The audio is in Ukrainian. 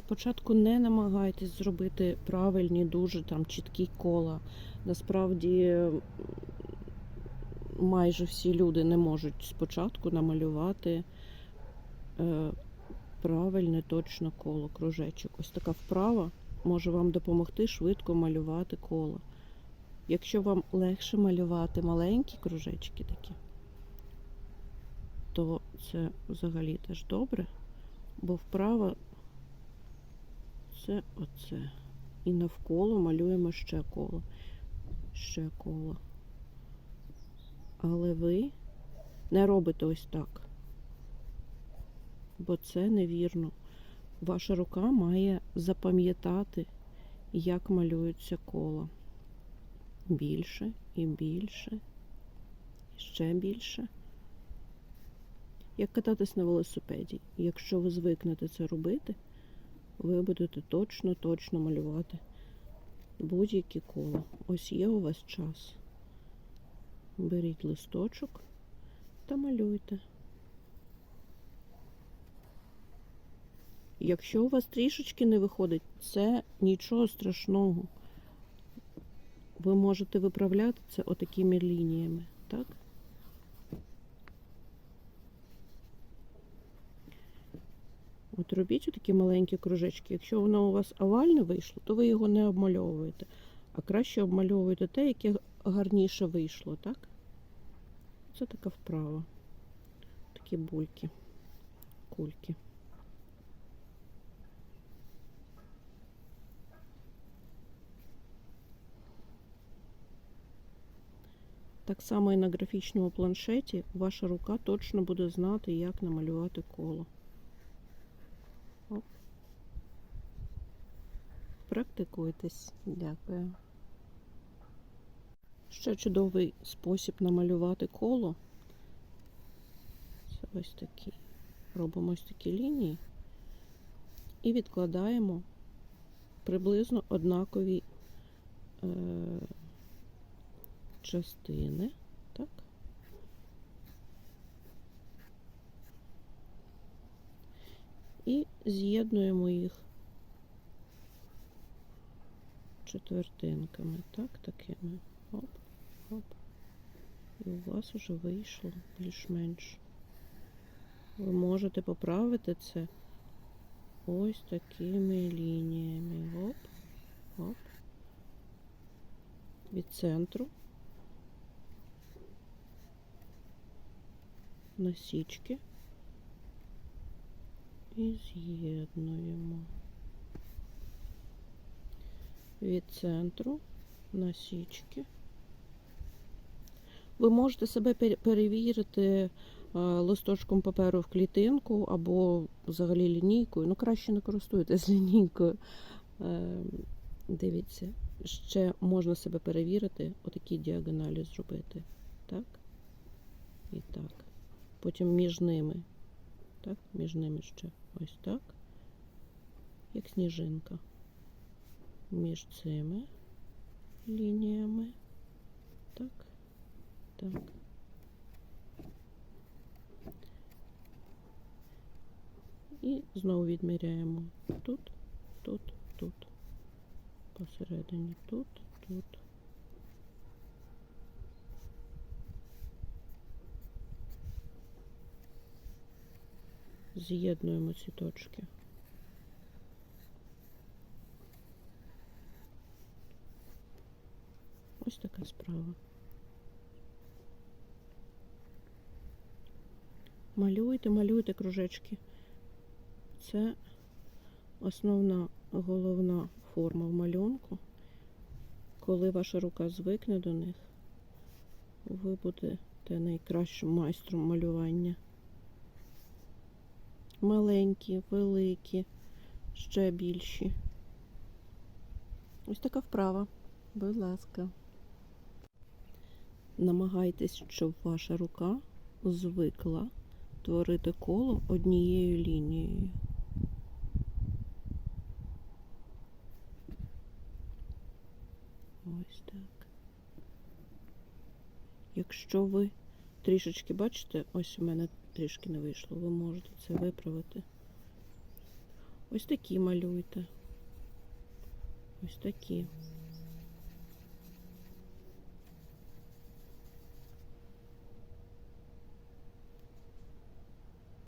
Спочатку не намагайтесь зробити правильні, дуже там чіткі кола. Насправді майже всі люди не можуть спочатку намалювати е, правильне точно коло, кружечок. Ось така вправа може вам допомогти швидко малювати коло. Якщо вам легше малювати маленькі кружечки такі, то це взагалі теж добре, бо вправа це оце. І навколо малюємо ще коло. Ще коло. Але ви не робите ось так. Бо це невірно. Ваша рука має запам'ятати, як малюються кола. Більше і більше, і ще більше. Як кататись на велосипеді. Якщо ви звикнете це робити, ви будете точно-точно малювати будь-які кола. Ось є у вас час. Беріть листочок та малюйте. Якщо у вас трішечки не виходить, це нічого страшного. Ви можете виправляти це отакими лініями, так? От робіть такі маленькі кружечки. Якщо воно у вас овальне вийшло, то ви його не обмальовуєте. А краще обмальовуєте те, яке гарніше вийшло, так? Це така вправа. Такі бульки, кульки. Так само і на графічному планшеті ваша рука точно буде знати, як намалювати коло. Практикуйтесь. Дякую. Ще чудовий спосіб намалювати коло. Це ось такий. Робимо ось такі лінії і відкладаємо приблизно однакові е, частини. Так? І з'єднуємо їх четвертинками, так, такими. Оп, оп. І у вас вже вийшло більш-менш. Ви можете поправити це ось такими лініями. Оп, оп. Від центру. Насічки. І з'єднуємо. Від центру насічки. Ви можете себе перевірити е, листочком паперу в клітинку або взагалі лінійкою. Ну, краще не користуйтесь лінійкою. Е, Дивіться, ще можна себе перевірити, отакі діагоналі зробити. Так? І так. Потім між ними. Так, між ними ще ось так. Як сніжинка. Між цими лініями. Так. Так. І знову відміряємо тут, тут, тут. Посередині тут, тут. З'єднуємо ці точки. Ось така справа. Малюйте, малюйте кружечки. Це основна головна форма в малюнку. Коли ваша рука звикне до них, ви будете найкращим майстром малювання. Маленькі, великі, ще більші. Ось така вправа. Будь ласка. Намагайтесь, щоб ваша рука звикла творити коло однією лінією. Ось так. Якщо ви трішечки бачите, ось у мене трішки не вийшло, ви можете це виправити. Ось такі малюйте. Ось такі.